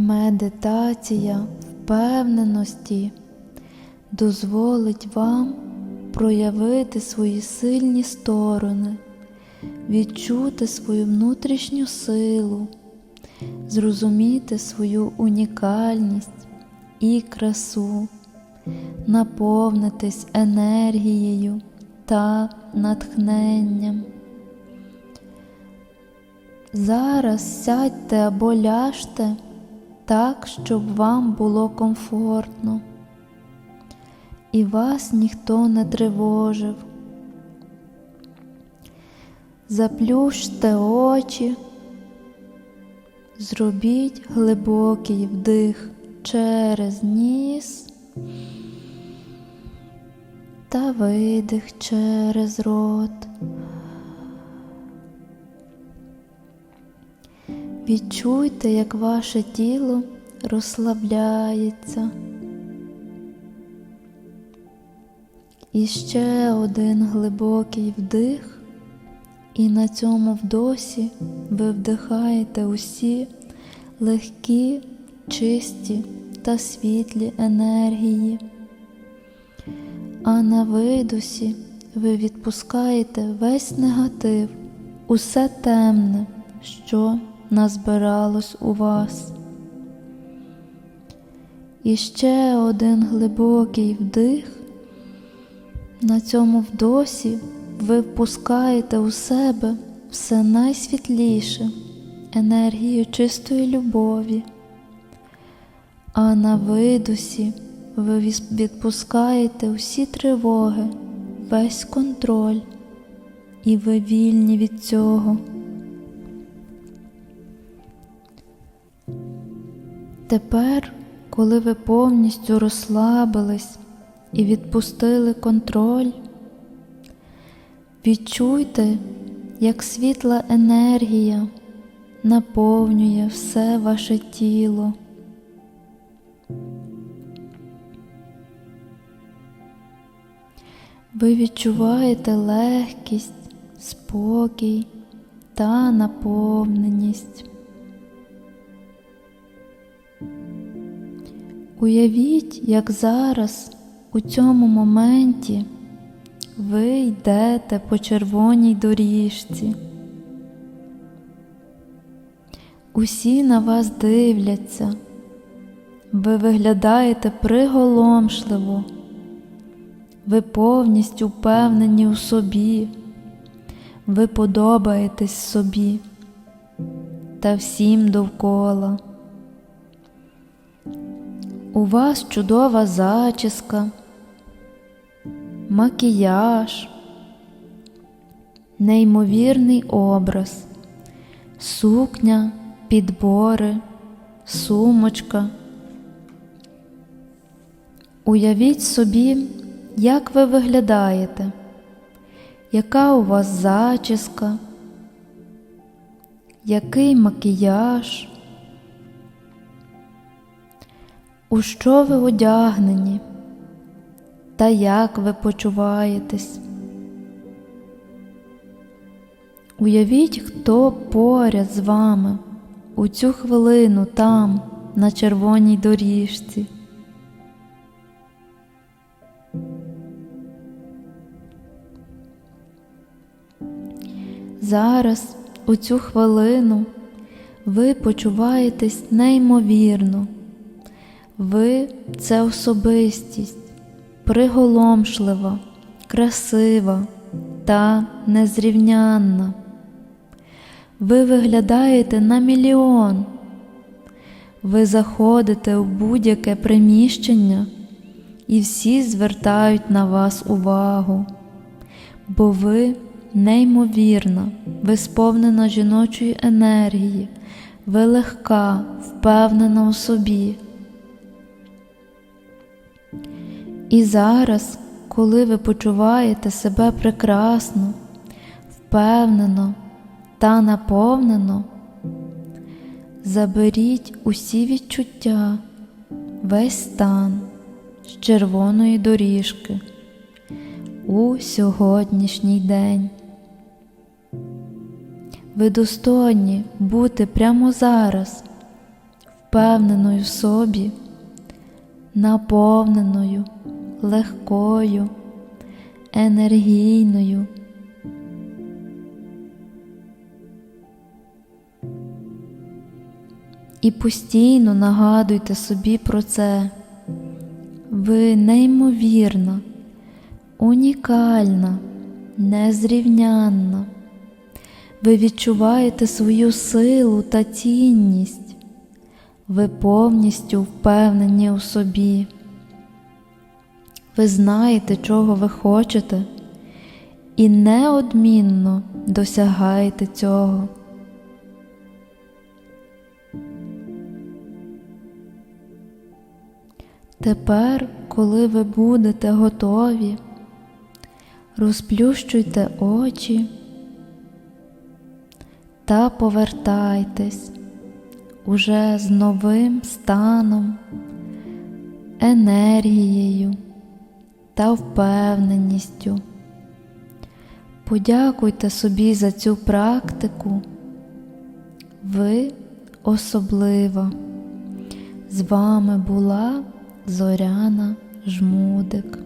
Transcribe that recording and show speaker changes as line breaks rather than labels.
Медитація впевненості дозволить вам проявити свої сильні сторони, відчути свою внутрішню силу, зрозуміти свою унікальність і красу, наповнитись енергією та натхненням. Зараз сядьте або ляжте так, щоб вам було комфортно, і вас ніхто не тривожив. Заплющте очі, зробіть глибокий вдих через ніс та видих через рот. Відчуйте, як ваше тіло розслабляється. І ще один глибокий вдих, і на цьому вдосі ви вдихаєте усі легкі, чисті та світлі енергії. А на видосі ви відпускаєте весь негатив, усе темне, що назбиралось у вас. І ще один глибокий вдих. На цьому вдосі ви впускаєте у себе все найсвітліше, енергію чистої любові, а на видусі ви відпускаєте усі тривоги, весь контроль, і ви вільні від цього. Тепер, коли ви повністю розслабились і відпустили контроль, відчуйте, як світла енергія наповнює все ваше тіло. Ви відчуваєте легкість, спокій та наповненість. Уявіть, як зараз у цьому моменті ви йдете по червоній доріжці. Усі на вас дивляться, ви виглядаєте приголомшливо, ви повністю впевнені у собі, ви подобаєтесь собі та всім довкола. У вас чудова зачіска, макіяж, неймовірний образ, сукня, підбори, сумочка. Уявіть собі, як ви виглядаєте, яка у вас зачіска, який макіяж. У що ви одягнені та як ви почуваєтесь? Уявіть, хто поряд з вами у цю хвилину там, на червоній доріжці. Зараз, у цю хвилину, ви почуваєтесь неймовірно. Ви це особистість, приголомшлива, красива та незрівнянна. Ви виглядаєте на мільйон. Ви заходите у будь-яке приміщення, і всі звертають на вас увагу, бо ви неймовірна, ви сповнена жіночої енергії, ви легка, впевнена у собі. І зараз, коли ви почуваєте себе прекрасно, впевнено та наповнено, заберіть усі відчуття, весь стан з червоної доріжки у сьогоднішній день. Ви достойні бути прямо зараз, впевненою в собі, наповненою, легкою, енергійною. І постійно нагадуйте собі про це. Ви неймовірна, унікальна, незрівнянна. Ви відчуваєте свою силу та цінність. Ви повністю впевнені у собі. Ви знаєте, чого ви хочете, і неодмінно досягаєте цього. Тепер, коли ви будете готові, розплющуйте очі та повертайтесь уже з новим станом, енергією та впевненістю. Подякуйте собі за цю практику. Ви особлива. З вами була Зоряна Жмудик.